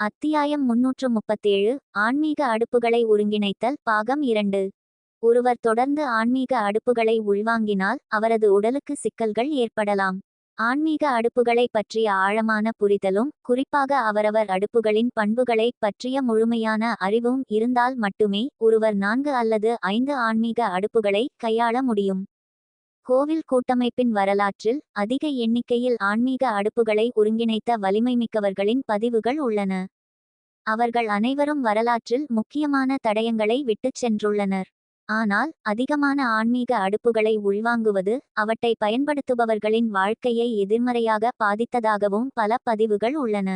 அத்தியாயம் முன்னூற்று முப்பத்தேழு ஆன்மீக அடுப்புகளை ஒருங்கிணைத்தல் பாகம் இரண்டு. ஒருவர் தொடர்ந்து ஆன்மீக அடுப்புகளை உள்வாங்கினால் அவரது உடலுக்கு சிக்கல்கள் ஏற்படலாம். ஆன்மீக அடுப்புகளை பற்றிய ஆழமான புரிதலும் குறிப்பாக அவரவர் அடுப்புகளின் பண்புகளை பற்றிய முழுமையான அறிவும் இருந்தால் மட்டுமே ஒருவர் நான்கு அல்லது ஐந்து ஆன்மீக அடுப்புகளை கையாள முடியும். கோவில் கூட்டமைப்பின் வரலாற்றில் அதிக எண்ணிக்கையில் ஆன்மீக அடுப்புகளை ஒருங்கிணைத்த வலிமைமிக்கவர்களின் பதிவுகள் உள்ளன. அவர்கள் அனைவரும் வரலாற்றில் முக்கியமான தடயங்களை விட்டுச் சென்றுள்ளனர். ஆனால் அதிகமான ஆன்மீக அடுப்புகளை உள்வாங்குவது அவற்றை பயன்படுத்துபவர்களின் வாழ்க்கையை எதிர்மறையாக பாதித்ததாகவும் பல பதிவுகள் உள்ளன.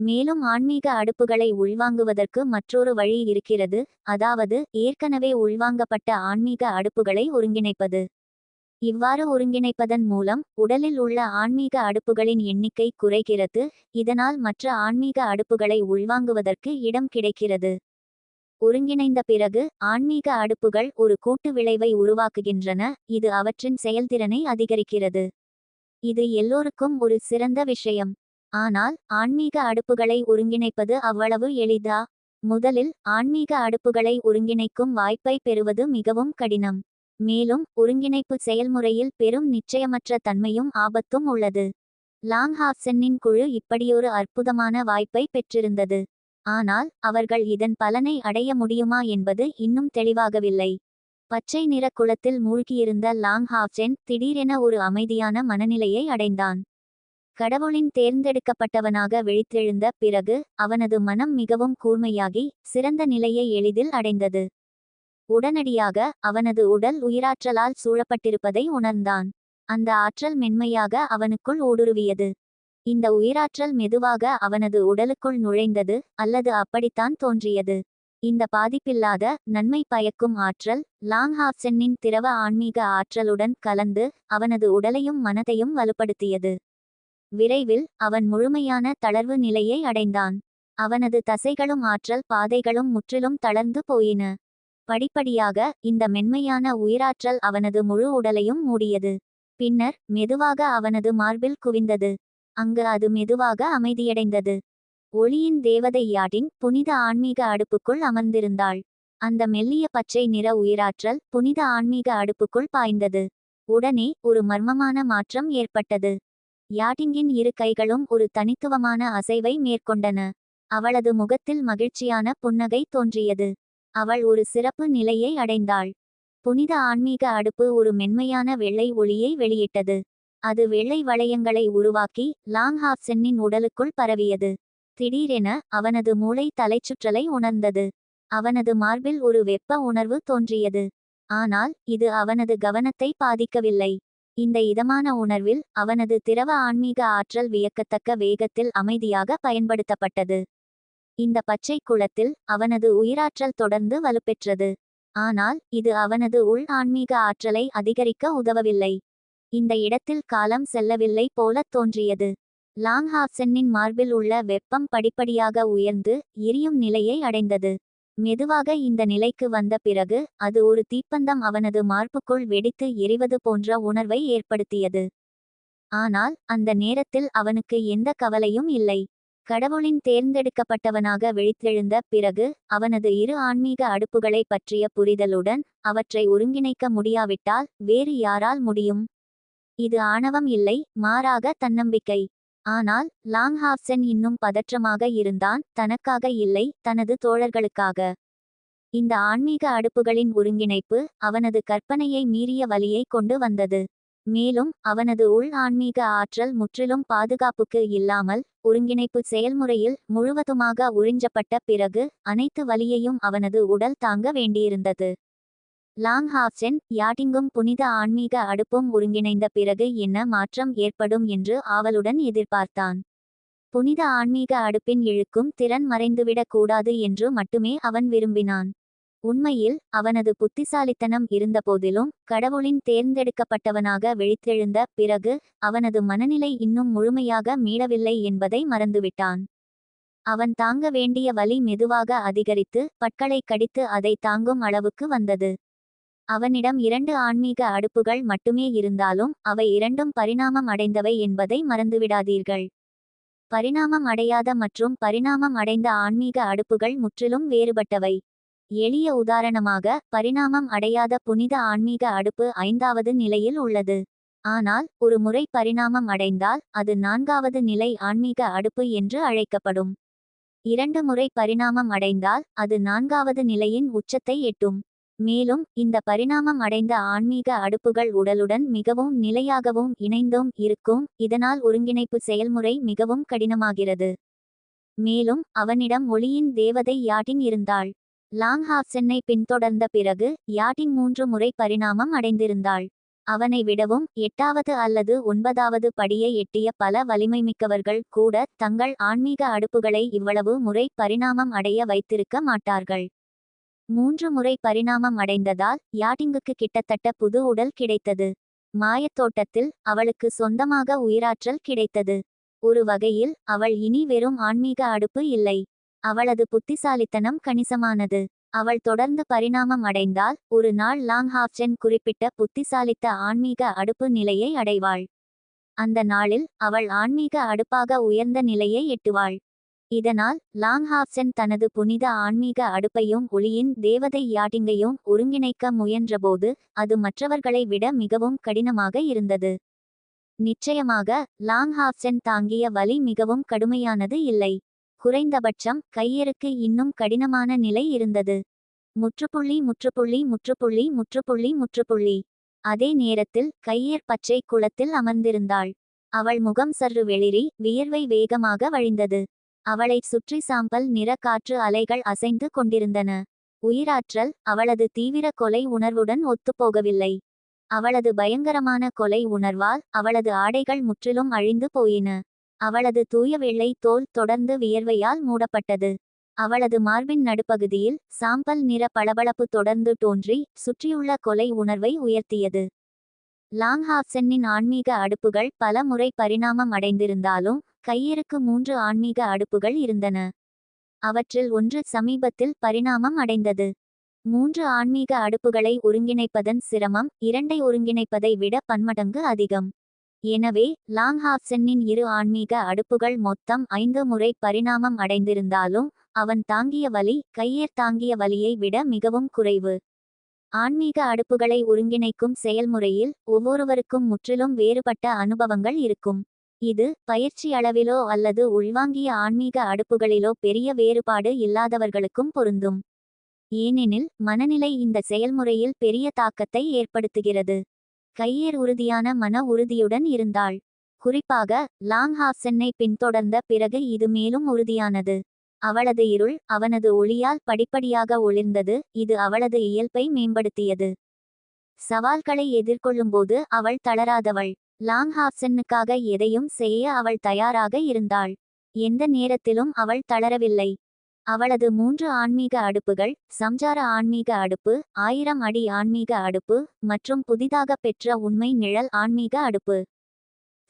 மேலும் ஆன்மீக அடுப்புகளை உள்வாங்குவதற்கு மற்றொரு வழி இருக்கிறது அதாவது ஏற்கனவே உள்வாங்கப்பட்ட ஆன்மீக அடுப்புகளை ஒருங்கிணைப்பது. இவ்வாறு ஒருங்கிணைப்பதன் மூலம் உடலில் உள்ள ஆன்மீக அடுப்புகளின் எண்ணிக்கை குறைகிறது. இதனால் மற்ற ஆன்மீக அடுப்புகளை உள்வாங்குவதற்கு இடம் கிடைக்கிறது. ஒருங்கிணைந்த பிறகு ஆன்மீக அடுப்புகள் ஒரு கூட்டு விளைவை உருவாக்குகின்றன. இது அவற்றின் செயல்திறனை அதிகரிக்கிறது. இது எல்லோருக்கும் ஒரு சிறந்த விஷயம். ஆனால் ஆன்மீக அடுப்புகளை ஒருங்கிணைப்பது அவ்வளவு எளிதா? முதலில் ஆன்மீக அடுப்புகளை ஒருங்கிணைக்கும் வாய்ப்பை பெறுவது மிகவும் கடினம். மேலும் ஒருங்கிணைப்பு செயல்முறையில் பெரும் நிச்சயமற்ற தன்மையும் ஆபத்தும் உள்ளது. லாங்ஹாஃப்சென்னின் குழு இப்படியொரு அற்புதமான வாய்ப்பை பெற்றிருந்தது. ஆனால் அவர்கள் இதன் பலனை அடைய முடியுமா என்பது இன்னும் தெளிவாகவில்லை. பச்சை நிற குளத்தில் மூழ்கியிருந்த லாங் ஹாப்சென் திடீரென ஒரு அமைதியான மனநிலையை அடைந்தான். கடவுளின் தேர்ந்தெடுக்கப்பட்டவனாக விழித்தெழுந்த பிறகு அவனது மனம் மிகவும் கூர்மையாகி சிறந்த நிலையை எளிதில் அடைந்தது. உடனடியாக அவனது உடல் உயிராற்றலால் சூழப்பட்டிருப்பதை உணர்ந்தான். அந்த ஆற்றல் மென்மையாக அவனுக்குள் ஊடுருவியது. இந்த உயிராற்றல் மெதுவாக அவனது உடலுக்குள் நுழைந்தது அல்லது அப்படித்தான் தோன்றியது. இந்த பாதிப்பில்லாத நன்மை பயக்கும் ஆற்றல் லாங் ஹாப்சென்னின் திரவ ஆன்மீக ஆற்றலுடன் கலந்து அவனது உடலையும் மனதையும் வலுப்படுத்தியது. விரைவில் அவன் முழுமையான தளர்வு நிலையை அடைந்தான். அவனது தசைகளும் ஆற்றல் பாதைகளும் முற்றிலும் தளர்ந்து போயின. படிப்படியாக இந்த மென்மையான உயிராற்றல் அவனது முழு உடலையும் மூடியது. பின்னர் மெதுவாக அவனது மார்பில் குவிந்தது. அங்கு அது மெதுவாக அமைதியடைந்தது. ஒளியின் தேவதை யாட்டின் புனித ஆன்மீக அடுப்புக்குள் அமர்ந்திருந்தாள். அந்த மெல்லிய பச்சை நிற உயிராற்றல் புனித ஆன்மீக அடுப்புக்குள் பாய்ந்தது. உடனே ஒரு மர்மமான மாற்றம் ஏற்பட்டது. யாட்டிங்கின் இரு கைகளும் ஒரு தனித்துவமான அசைவை மேற்கொண்டன. அவளது முகத்தில் மகிழ்ச்சியான புன்னகை தோன்றியது. அவள் ஒரு சிறப்பு நிலையை அடைந்தாள். புனித ஆன்மீக அடுப்பு ஒரு மென்மையான வெள்ளை ஒளியை வெளியிட்டது. அது வெள்ளை வளையங்களை உருவாக்கி லாங் ஹாப்சென்னின் உடலுக்குள் பரவியது. திடீரென அவனது மூளை தலைச்சுற்றலை உணர்ந்தது. அவனது மார்பில் ஒரு வெப்ப உணர்வு தோன்றியது. ஆனால் இது அவனது கவனத்தை பாதிக்கவில்லை. இந்த இதமான உணர்வில் அவனது திரவ ஆன்மீக ஆற்றல் வியக்கத்தக்க வேகத்தில் அமைதியாக பயன்படுத்தப்பட்டது. இந்த பச்சை குளத்தில் அவனது உயிராற்றல் தொடர்ந்து வலுப்பெற்றது. ஆனால் இது அவனது உள் ஆன்மீக ஆற்றலை அதிகரிக்க உதவவில்லை. இந்த இடத்தில் காலம் செல்லவில்லை போலத் தோன்றியது. லாங் ஹாப்சென்னின் மார்பில் உள்ள வெப்பம் படிப்படியாக உயர்ந்து எரியும் நிலையை அடைந்தது. மெதுவாக இந்த நிலைக்கு வந்த பிறகு அது ஒரு தீப்பந்தம் அவனது மார்புக்குள் வெடித்து எரிவது போன்ற உணர்வை ஏற்படுத்தியது. ஆனால் அந்த நேரத்தில் அவனுக்கு எந்த கவலையும் இல்லை. கடவுளின் தேர்ந்தெடுக்கப்பட்டவனாக விழித்தெழுந்த பிறகு அவனது இரு ஆன்மீக அடுப்புகளை பற்றிய புரிதலுடன் அவற்றை ஒருங்கிணைக்க முடியாவிட்டால் வேறு யாரால் முடியும்? இது ஆணவம் இல்லை மாறாக தன்னம்பிக்கை. ஆனால் லாங் ஹாப்சன் இன்னும் பதற்றமாக இருந்தான் தனக்காக இல்லை தனது தோழர்களுக்காக. இந்த ஆன்மீக அடுப்புகளின் ஒருங்கிணைப்பு அவனது கற்பனையை மீறிய வழியை கொண்டு வந்தது. மேலும் அவனது உள் ஆன்மீக ஆற்றல் முற்றிலும் பாதுகாப்புக்கு இல்லாமல் ஒருங்கிணைப்பு செயல்முறையில் முழுவதுமாக உறிஞ்சப்பட்ட பிறகு அனைத்து வலியையும் அவனது உடல் தாங்க வேண்டியிருந்தது. லாங் ஹாப்சென் யாட்டிங்கும் புனித ஆன்மீக அடுப்பும் ஒருங்கிணைந்த பிறகு என்ன மாற்றம் ஏற்படும் என்று ஆவலுடன் எதிர்பார்த்தான். புனித ஆன்மீக அடுப்பின் இழுக்கும் திறன் மறைந்துவிடக் கூடாது என்று மட்டுமே அவன் விரும்பினான். உண்மையில் அவனது புத்திசாலித்தனம் இருந்தபோதிலும் கடவுளின் தேர்ந்தெடுக்கப்பட்டவனாக விழித்தெழுந்த பிறகு அவனது மனநிலை இன்னும் முழுமையாக மீளவில்லை என்பதை மறந்துவிட்டான். அவன் தாங்க வேண்டிய வலி மெதுவாக அதிகரித்து பட்களை கடித்து அதை தாங்கும் அளவுக்கு வந்தது. அவனிடம் இரண்டு ஆன்மீக அடுப்புகள் மட்டுமே இருந்தாலும் அவை இரண்டும் பரிணாமம் அடைந்தவை என்பதை மறந்துவிடாதீர்கள். பரிணாமம் அடையாத மற்றும் பரிணாமம் அடைந்த ஆன்மீக அடுப்புகள் முற்றிலும் வேறுபட்டவை. எளிய உதாரணமாக பரிணாமம் அடையாத புனித ஆன்மீக அடுப்பு ஐந்தாவது நிலையில் உள்ளது. ஆனால் ஒரு முறை பரிணாமம் அடைந்தால் அது நான்காவது நிலை ஆன்மீக அடுப்பு என்று அழைக்கப்படும். இரண்டு முறை பரிணாமம் அடைந்தால் அது நான்காவது நிலையின் உச்சத்தை எட்டும். மேலும் இந்த பரிணாமம் அடைந்த ஆன்மீக அடுப்புகள் உடலுடன் மிகவும் நிலையாகவும் இணைந்தும் இருக்கும் இதனால் ஒருங்கிணைப்பு செயல்முறை மிகவும் கடினமாகிறது. மேலும் அவனிடம் ஒளியின் தேவதை யாட்டின் இருந்தாள். லாங் ஹாப்சென்னை பின்தொடர்ந்த பிறகு யாட்டின் மூன்று முறை பரிணாமம் அடைந்திருந்தாள். அவனை விடவும் எட்டாவது அல்லது ஒன்பதாவது படியை எட்டிய பல வலிமைமிக்கவர்கள் கூட தங்கள் ஆன்மீக அடுப்புகளை இவ்வளவு முறை பரிணாமம் அடைய வைத்திருக்க மாட்டார்கள். மூன்று முறை பரிணாமம் அடைந்ததால் யாட்டிங்குக்கு கிட்டத்தட்ட புது உடல் கிடைத்தது. மாயத்தோட்டத்தில் அவளுக்கு சொந்தமாக உயிராற்றல் கிடைத்தது. ஒரு வகையில் அவள் இனி வெறும் ஆன்மீக அடுப்பு இல்லை. அவளது புத்திசாலித்தனம் கணிசமானது. அவள் தொடர்ந்து பரிணாமம் அடைந்தால் ஒரு நாள் லாங் ஹாப்சென் குறிப்பிட்ட புத்திசாலித்த ஆன்மீக அடுப்பு நிலையை அடைவாள். அந்த நாளில் அவள் ஆன்மீக அடுப்பாக உயர்ந்த நிலையை எட்டுவாள். இதனால் லாங் ஹாப்சென் தனது புனித ஆன்மீக அடுப்பையும் ஒளியின் தேவதை யாட்டிங்கையும் ஒருங்கிணைக்க முயன்றபோது அது மற்றவர்களை விட மிகவும் கடினமாக இருந்தது. நிச்சயமாக லாங் ஹாப்சென் தாங்கிய வலி மிகவும் கடுமையானது இல்லை. குறைந்தபட்சம் கையருக்கு இன்னும் கடினமான நிலை இருந்தது. முற்றுப்புள்ளி முற்றுப்புள்ளி முற்றுப்புள்ளி முற்றுப்புள்ளி முற்றுப்புள்ளி. அதே நேரத்தில் கையர் பச்சை குளத்தில் அமர்ந்திருந்தாள். அவள் முகம் சற்று வெளிரி வியர்வை வேகமாக வழிந்தது. அவளைச் சுற்றி சாம்பல் நிற காற்று அலைகள் அசைந்து கொண்டிருந்தன. உயிராற்றல் அவளது தீவிர கொலை உணர்வுடன் ஒத்துப்போகவில்லை. அவளது பயங்கரமான கொலை உணர்வால் அவளது ஆடைகள் முற்றிலும் அழிந்து போயின. அவளது தூய வெள்ளை தோல் தொடர்ந்து வியர்வையால் மூடப்பட்டது. அவளது மார்பின் நடுப்பகுதியில் சாம்பல் நிற பளபளப்பு தொடர்ந்து தோன்றி சுற்றியுள்ள கொலை உணர்வை உயர்த்தியது. லாங்ஹாப்சென்னின் ஆன்மீக அடுப்புகள் பல முறை பரிணாமம் அடைந்திருந்தாலும் கையிருக்கு மூன்று ஆன்மீக அடுப்புகள் இருந்தன. அவற்றில் ஒன்று சமீபத்தில் பரிணாமம் அடைந்தது. மூன்று ஆன்மீக அடுப்புகளை ஒருங்கிணைப்பதன் சிரமம் இரண்டை ஒருங்கிணைப்பதை விட பன்மடங்கு அதிகம். எனவே லாங்ஹாப்சென்னின் இரு ஆன்மீக அடுப்புகள் மொத்தம் ஐந்து முறை பரிணாமம் அடைந்திருந்தாலும் அவன் தாங்கிய வலி கையேர் தாங்கிய வலியை விட மிகவும் குறைவு. ஆன்மீக அடுப்புகளை ஒருங்கிணைக்கும் செயல்முறையில் ஒவ்வொருவருக்கும் முற்றிலும் வேறுபட்ட அனுபவங்கள் இருக்கும். இது பயிற்சி அளவிலோ அல்லது உள்வாங்கிய ஆன்மீக அடுப்புகளிலோ பெரிய வேறுபாடு இல்லாதவர்களுக்கும் பொருந்தும். ஏனெனில் மனநிலை இந்த செயல்முறையில் பெரிய தாக்கத்தை ஏற்படுத்துகிறது. கையேர் உறுதியான மன உறுதியுடன் இருந்தாள். குறிப்பாக லாங் ஹாப்சென்னை பின்தொடர்ந்த பிறகு இது மேலும் உறுதியானது. அவளது இருள் அவனது ஒளியால் படிப்படியாக ஒளிர்ந்தது இது அவளது இயல்பை மேம்படுத்தியது. சவால்களை எதிர்கொள்ளும்போது அவள் தளராதவள். லாங் ஹாப்சென்னுக்காக எதையும் செய்ய அவள் தயாராக இருந்தாள். எந்த நேரத்திலும் அவள் தளரவில்லை. அவளது மூன்று ஆன்மீக அடுப்புகள் சம்சார ஆன்மீக அடுப்பு ஆயிரம் அடி ஆன்மீக அடுப்பு மற்றும் புதிதாக பெற்ற உண்மை நிழல் ஆன்மீக அடுப்பு.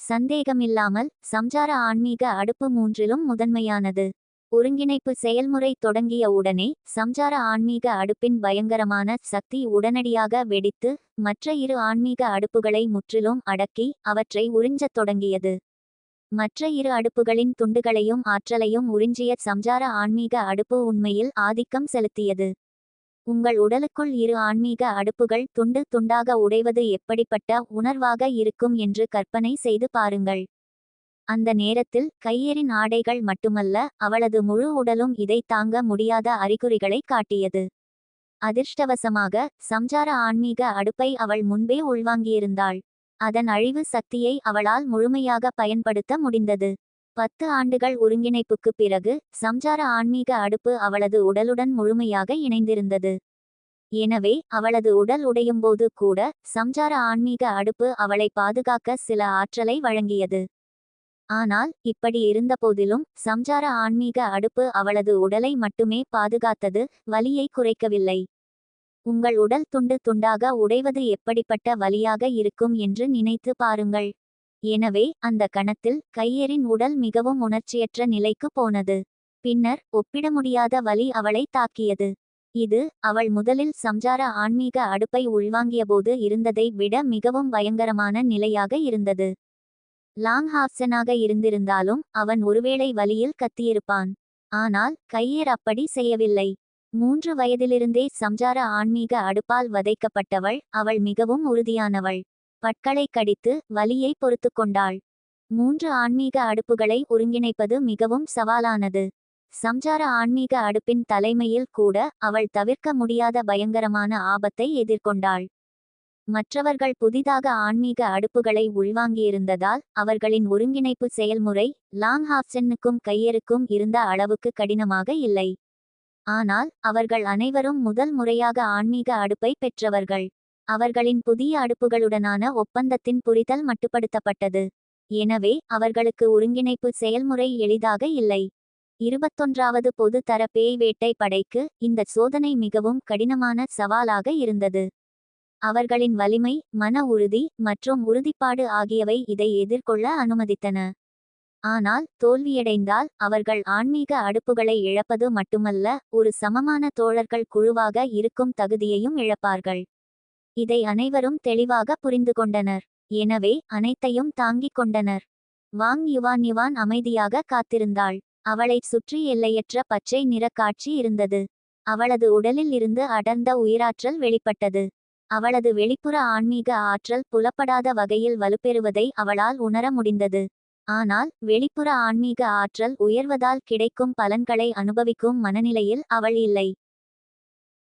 சந்தேகமில்லாமல் சம்சார ஆன்மீக அடுப்பு மூன்றிலும் முதன்மையானது. ஒருங்கிணைப்பு செயல்முறை தொடங்கிய உடனே சம்சார ஆன்மீக அடுப்பின் பயங்கரமான சக்தி உடனடியாக வெடித்து மற்ற இரு ஆன்மீக அடுப்புகளை முற்றிலும் அடக்கி அவற்றை உறிஞ்சத் தொடங்கியது. மற்ற இரு அடுப்புகளின் துண்டுகளையும் ஆற்றலையும் உறிஞ்சிய சம்சார ஆன்மீக அடுப்பு உண்மையில் ஆதிக்கம் செலுத்தியது. உங்கள் உடலுக்குள் இரு ஆன்மீக அடுப்புகள் துண்டு துண்டாக உடைவது எப்படிப்பட்ட உணர்வாக இருக்கும் என்று கற்பனை செய்து பாருங்கள். அந்த நேரத்தில் கையேறின் ஆடைகள் மட்டுமல்ல அவளது முழு உடலும் இதை தாங்க முடியாத அறிகுறிகளை காட்டியது. அதிர்ஷ்டவசமாக சம்சார ஆன்மீக அடுப்பை அவள் முன்பே உள்வாங்கியிருந்தாள். அதன் அழிவு சக்தியை அவளால் முழுமையாக பயன்படுத்த முடிந்தது. பத்து ஆண்டுகள் ஒருங்கிணைப்புக்கு பிறகு சம்சார ஆன்மீக அடுப்பு அவளது உடலுடன் முழுமையாக இணைந்திருந்தது. எனவே அவளது உடல் உடையும்போது கூட சம்சார ஆன்மீக அடுப்பு அவளை பாதுகாக்க சில ஆற்றலை வழங்கியது. ஆனால் இப்படி இருந்தபோதிலும் சம்சார ஆன்மீக அடுப்பு அவளது உடலை மட்டுமே பாதுகாத்தது வலியை குறைக்கவில்லை. உங்கள் உடல் துண்டு துண்டாக உடைவது எப்படிப்பட்ட வலியாக இருக்கும் என்று நினைத்து பாருங்கள். எனவே அந்த கணத்தில் கையரின் உடல் மிகவும் உணர்ச்சியற்ற நிலைக்கு போனது. பின்னர் ஒப்பிட முடியாத வலி அவளை தாக்கியது. இது அவள் முதலில் சம்சார ஆன்மீக அடுப்பை உள்வாங்கியபோது இருந்ததை விட மிகவும் பயங்கரமான நிலையாக இருந்தது. லாங் ஹாப்சனாக இருந்திருந்தாலும் அவன் ஒருவேளை வலியில் கத்தியிருப்பான். ஆனால் கையேர் அப்படி செய்யவில்லை. மூன்று வயதிலிருந்தே சம்சார ஆன்மீக அடுப்பால் வதைக்கப்பட்டவள் அவள் மிகவும் உறுதியானவள். பட்களை கடித்து வலியை பொறுத்து கொண்டாள். மூன்று ஆன்மீக அடுப்புகளை ஒருங்கிணைப்பது மிகவும் சவாலானது. சம்சார ஆன்மீக அடுப்பின் தலைமையில் கூட அவள் தவிர்க்க முடியாத பயங்கரமான ஆபத்தை எதிர்கொண்டாள். மற்றவர்கள் புதிதாக ஆன்மீக அடுப்புகளை உள்வாங்கியிருந்ததால் அவர்களின் ஒருங்கிணைப்பு செயல்முறை லாங் ஹாப்சனுக்கும் கையருக்கும் இருந்த அளவுக்கு கடினமாக இல்லை. ஆனால் அவர்கள் அனைவரும் முதல் முறையாக ஆன்மீக அடுப்பை பெற்றவர்கள். அவர்களின் புதிய அடுப்புகளுடனான ஒப்பந்தத்தின் புரிதல் மட்டுப்படுத்தப்பட்டது. எனவே அவர்களுக்கு ஒருங்கிணைப்பு செயல்முறை எளிதாக இல்லை. இருபத்தொன்றாவது பொது தர பேய் வேட்டை படைக்கு இந்த சோதனை மிகவும் கடினமான சவாலாக இருந்தது. அவர்களின் வலிமை மன உறுதி மற்றும் உறுதிப்பாடு ஆகியவை இதை எதிர்கொள்ள அனுமதித்தன. ஆனால் தோல்வியடைந்தால் அவர்கள் ஆன்மீக அடுப்புகளை இழப்பது மட்டுமல்ல ஒரு சமமான தோழர்கள் குழுவாக இருக்கும் தகுதியையும் இழப்பார்கள். இதை அனைவரும் தெளிவாக புரிந்து கொண்டனர். எனவே அனைத்தையும் தாங்கிக் கொண்டனர். வாங் யுவான் யுவான் அமைதியாக காத்திருந்தாள். அவளைச் சுற்றி எல்லையற்ற பச்சை நிற காட்சி இருந்தது. அவளது உடலில் இருந்து அடர்ந்த உயிராற்றல் வெளிப்பட்டது. அவளது வெளிப்புற ஆன்மீக ஆற்றல் புலப்படாத வகையில் வலுப்பெறுவதை அவளால் உணர முடிந்தது. ஆனால் வெளிப்புற ஆன்மீக ஆற்றல் உயர்வதால் கிடைக்கும் பலன்களை அனுபவிக்கும் மனநிலையில் அவள் இல்லை.